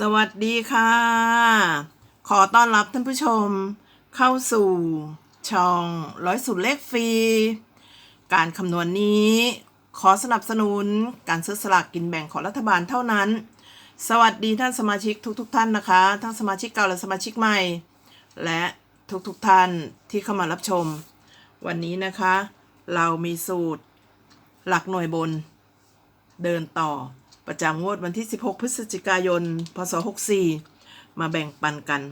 สวัสดีค่ะ ขอต้อนรับท่านผู้ชม เข้าสู่ช่องร้อยสูตรเลขฟรี การคำนวณนี้ ขอสนับสนุนการซื้อสลากกินแบ่งของรัฐบาลเท่านั้น สวัสดีท่านสมาชิกทุกๆทท่านนะคะ ทั้งสมาชิกเก่าและสมาชิกใหม่ และทุกๆทท่านที่เข้ามารับชม วันนี้นะคะ เรามีสูตร หลักหน่วยบน เดินต่อ ประจำงวดวันที่ 16 พฤศจิกายน พศ 64 มาแบ่งปันกัน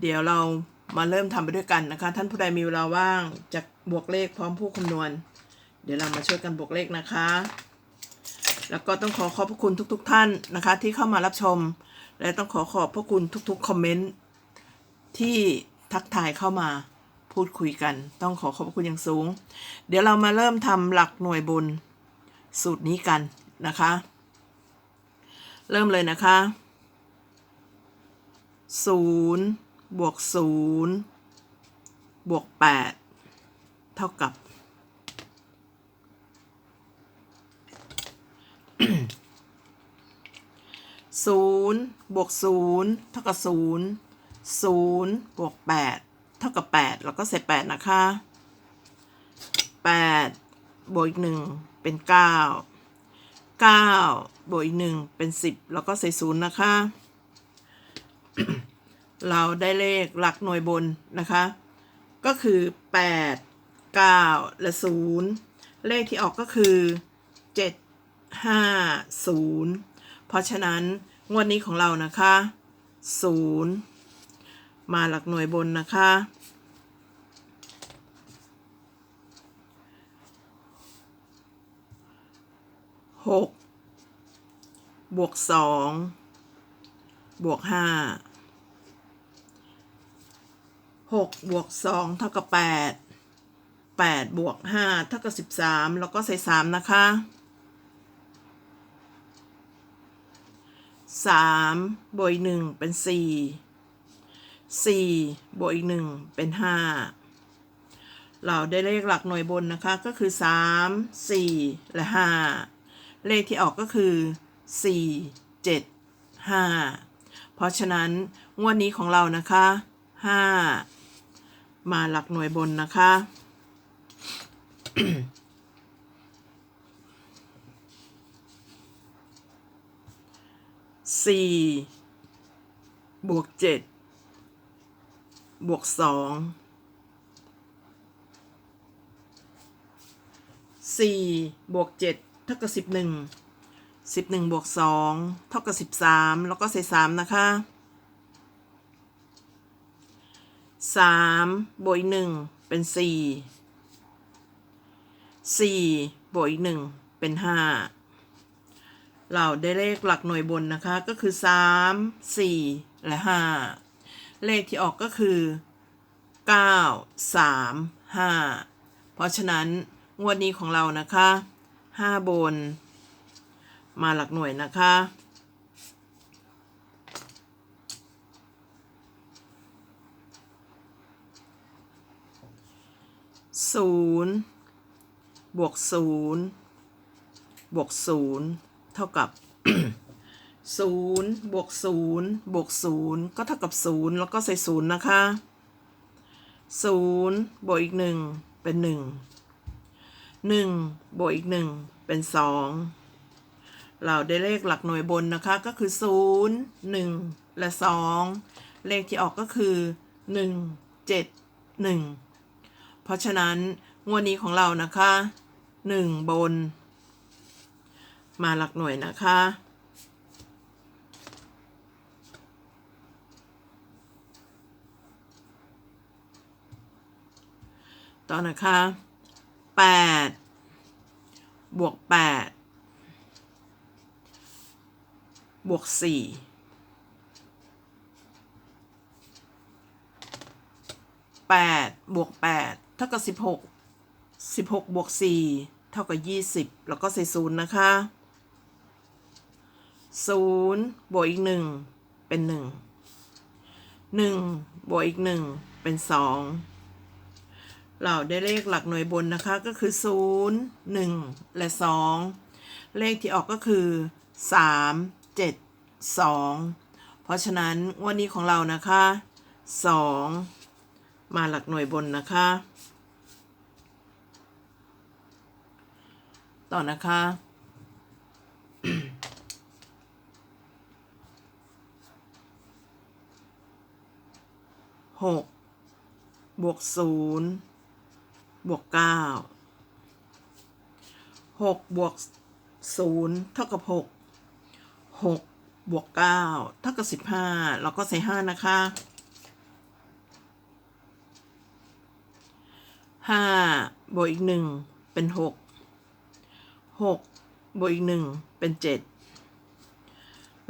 เดี๋ยวเรามาเริ่มทำไปด้วยกันนะคะ ท่านผู้ใดมีเวลาว่างจะบวกเลขพร้อมผู้คำนวณ เดี๋ยวเรามาช่วยกันบวกเลขนะคะ แล้วก็ต้องขอขอบพระคุณทุก ๆ ท่านนะคะ ที่เข้ามารับชม และต้องขอขอบพระคุณทุกๆคอมเมนต์ที่ทักทายเข้ามา พูดคุยกัน ต้องขอขอบคุณอย่างสูง เดี๋ยวเรามาเริ่มทำหลักหน่วยบนสูตรนี้กันนะคะ เริ่มเลยนะคะศูนย์บวกศูนย์บวกแปดเท่ากับศูนย์บวกศูนย์เท่ากับศูนย์ศูนย์บวกแปด เท่ากับแปดแล้วก็ใส่แปดนะคะแปดบวกอีกหนึ่งเป็นเก้าเก้าบวกอีกหนึ่งเป็นสิบแล้วก็ใส่ศูนย์นะคะ เราได้เลขหลักหน่วยบนนะคะ ก็คือแปดเก้าและศูนย์เลขที่ออกก็คือเจ็ดห้าศูนย์เพราะฉะนั้น งวดนี้ของเรานะคะศูนย์ มาหลักหน่วยบนนะคะ หก บวกสอง บวกห้า หกบวกสองเท่ากับแปด แปดบวกห้าเท่ากับสิบสามแล้วก็ใส่สามนะคะสามบวกหนึ่งเป็นสี่ สี่บวกอีกหนึ่งเป็นห้าเราได้เลขหลักหน่วยบนนะคะก็คือสามสี่และห้าเลขที่ออกก็คือสี่เจ็ดห้าเพราะฉะนั้น งวดนี้ของเรานะคะห้ามาหลักหน่วยบนนะคะสี่บวกเจ็ด บวกสองสี่บวกเจ็ดเท่ากับสิบหนึ่งสิบหนึ่งบวกสองเท่ากับสิบสามแล้วก็ใส่สามนะคะสามบวกอีกหนึ่งเป็นสี่สี่บวกอีกหนึ่งเป็นห้าเราได้เลขหลักหน่วยบนนะคะก็คือสามสี่และห้า เลขที่ออกก็คือเก้าสามห้าเพราะฉะนั้นงวดนี้ของเรานะคะห้าบน มาหลักหน่วยนะคะ ศูนย์บวกศูนย์บวกศูนย์เท่ากับ ศูนย์บวกศูนย์บวกศูนย์ก็เท่ากับศูนย์แล้วก็ใส่ศูนย์นะคะศูนย์บวกอีกหนึ่งเป็นหนึ่งหนึ่งบวกอีกหนึ่งเป็นสองเราได้เลขหลักหน่วยบนนะคะก็คือศูนย์หนึ่งและสองเลขที่ออกก็คือหนึ่งเจ็ดหนึ่งเพราะฉะนั้น งวดนี้ของเรานะคะหนึ่งบน มาหลักหน่วยนะคะ ต่อนะคะแปดบวกแปดบวกสี่แปดบวกแปดเท่ากับสิบหกสิบหกบวกสี่เท่ากับยี่สิบแล้วก็ใส่ศูนย์นะคะศูนย์บวกอีกหนึ่งเป็นหนึ่งหนึ่งบวกอีกหนึ่งเป็นสอง เราได้เลขหลักหน่วยบนนะคะก็คือ 0 1 และ 2 เลขที่ออกก็คือ 3 7 2 เพราะฉะนั้นวันนี้ของเรานะคะ 2 มาหลักหน่วยบนนะคะ ต่อนะคะหกบวกศูนย์ บวกเก้าหกบวกศูนย์เท่ากับหกหกบวกเก้าเท่ากับสิบห้าเราก็ใส่ห้านะคะห้าบวกอีกหนึ่งเป็นหกหกบวกอีกหนึ่งเป็นเจ็ด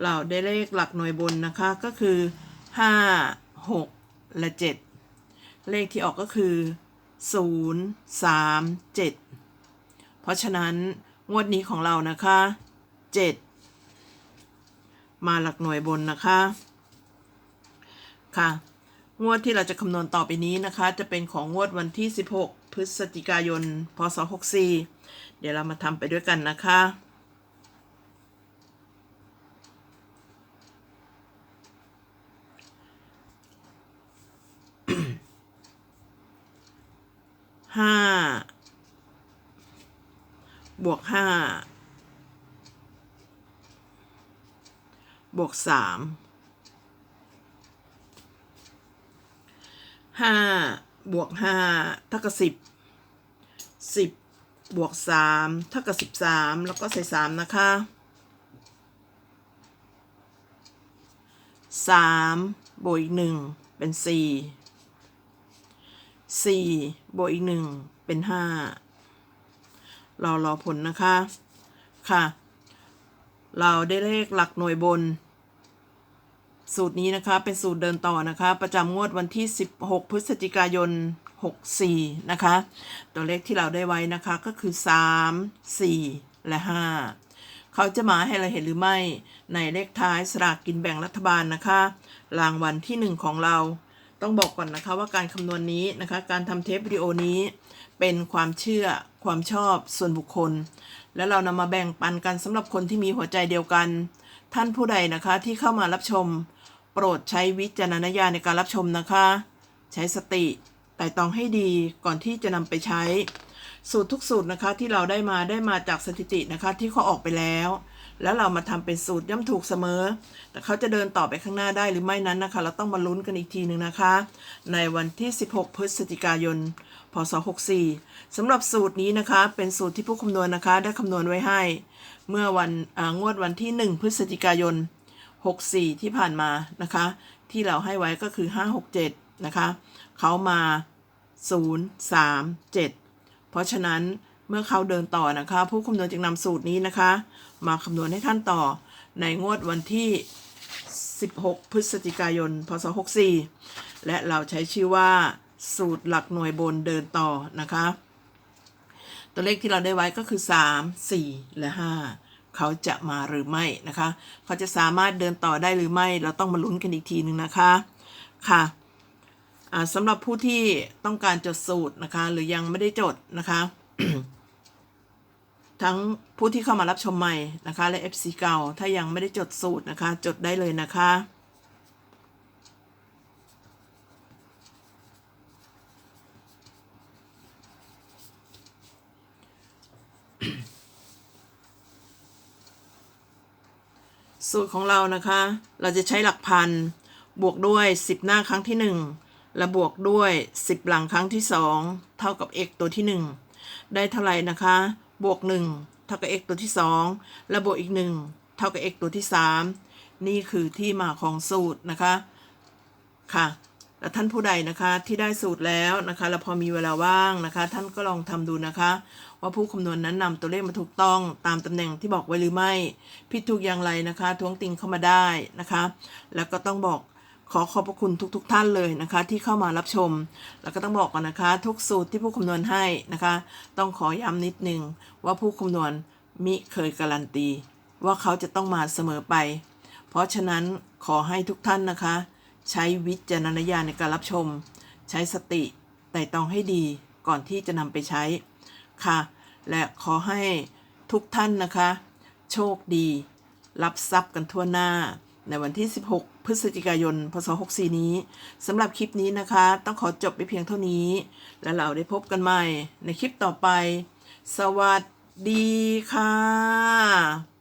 เราได้เลขหลักหน่วยบนนะคะก็คือห้าหกและ7เลขที่ออกก็คือ 0 3 7 เพราะฉะนั้นงวดนี้ของเรานะคะ 7 มาหลักหน่วยบนนะคะค่ะงวดที่เราจะคำนวณต่อไปนี้นะคะ จะเป็นของงวดวันที่ 16 พฤศจิกายน พศ 64 เดี๋ยวเรามาทำไปด้วยกันนะคะ ห้าบวกห้าบวกสามห้าบวกห้าเท่ากับสิบสิบบวกสามเท่ากับสิบสามแล้วก็ใส่สามนะคะสามบวกอีกหนึ่งเป็นสี่ สี่บวกอีกหนึ่งเป็นห้ารอรอผลนะคะ ค่ะ เราได้เลขหลักหน่วยบน สูตรนี้นะคะ เป็นสูตรเดินต่อนะคะ ประจำงวดวันที่ 16 พฤศจิกายน 64 นะคะ ตัวเลขที่เราได้ไว้นะคะก็คือ 3 4 และ 5 เขาจะมาให้เราเห็นหรือไม่ในเลขท้ายสลากกินแบ่งรัฐบาลนะคะ รางวัลที่ 1 ของเรา ต้องบอกก่อนนะคะว่าการคำนวณนี้นะคะ การทำเทปวิดีโอนี้เป็นความเชื่อความชอบส่วนบุคคล และเรานำมาแบ่งปันกันสำหรับคนที่มีหัวใจเดียวกัน ท่านผู้ใดนะคะที่เข้ามารับชม โปรดใช้วิจารณญาณในการรับชมนะคะ ใช้สติไต่ตองให้ดีก่อนที่จะนำไปใช้ สูตรทุกสูตรนะคะที่เราได้มาได้มาจากสถิตินะคะที่เขาออกไปแล้ว แล้วเรามาทำเป็นสูตรย่ำถูกเสมอ แต่เขาจะเดินต่อไปข้างหน้าได้หรือไม่นั้นนะคะ เราต้องมาลุ้นกันอีกทีหนึ่งนะคะ ในวันที่ 16 พฤศจิกายน พศ 64สำหรับสูตรนี้นะคะ เป็นสูตรที่ผู้คำนวณนะคะ ได้คำนวณไว้ให้ เมื่อวันงวดวันที่ 1 พฤศจิกายน 64 ที่ผ่านมานะคะ ที่เราให้ไว้ก็คือ 567 นะคะ เขามา 0 3 7 เพราะฉะนั้นเมื่อเขาเดินต่อนะคะ ผู้คำนวณจึงนำสูตรนี้นะคะ มาคำนวณให้ท่านต่อในงวดวันที่ 16 พฤศจิกายน พศ 64 และเราใช้ชื่อว่าสูตรหลักหน่วยบนเดินต่อนะคะ ตัวเลขที่เราได้ไว้ก็คือ 3 4 และ 5 เขาจะมาหรือไม่นะคะ เขาจะสามารถเดินต่อได้หรือไม่ เราต้องมาลุ้นกันอีกทีหนึ่งนะคะ ค่ะสำหรับผู้ที่ต้องการจดสูตรนะคะ หรือยังไม่ได้จดนะคะ ทั้งผู้ที่เข้ามารับชมใหม่นะคะ และ FC เก่า ถ้ายังไม่ได้จดสูตรนะคะ จดได้เลยนะคะ สูตรของเรานะคะ เราจะใช้หลักพัน บวกด้วย 10 หน้าครั้งที่ 1 และบวกด้วย 10 หลังครั้งที่ 2 เท่ากับ x ตัวที่ 1 ได้เท่าไหร่นะคะ บวก 1 เท่ากับ x ตัวที่ 2 และบวกอีก 1 เท่ากับ x ตัวที่ 3 นี่คือที่มาของสูตรนะคะค่ะและท่านผู้ใดนะคะที่ได้สูตรแล้วนะคะแล้วพอมีเวลาว่างนะคะ ท่านก็ลองทำดูนะคะ ว่าผู้คำนวณนั้นนำตัวเลขมาถูกต้องตามตำแหน่งที่บอกไว้หรือไม่ ผิดถูกอย่างไรนะคะ ท้วงติงเข้ามาได้นะคะ แล้วก็ต้องบอก ขอขอบพระคุณทุกๆทท่านเลยนะคะ ที่เข้ามารับชม แล้วก็ต้องบอกก่อนนะคะ ทุกสูตรที่ผู้คำนวณให้นะคะ ต้องขอย้ำนิดนึงว่าผู้คำนวณมิเคยการันตี ว่าเขาจะต้องมาเสมอไป เพราะฉะนั้นขอให้ทุกท่านนะคะ ใช้วิจารณญาณในการรับชม ใช้สติไต่ตองให้ดีก่อนที่จะนำไปใช้ค่ะ และขอให้ทุกท่านนะคะ โชคดี รับทรัพย์กันทั่วหน้า ในวันที่ 16 พฤศจิกายน พศ 64 นี้สำหรับคลิปนี้นะคะ ต้องขอจบไปเพียงเท่านี้ แล้วเราได้พบกันใหม่ในคลิปต่อไป สวัสดีค่ะ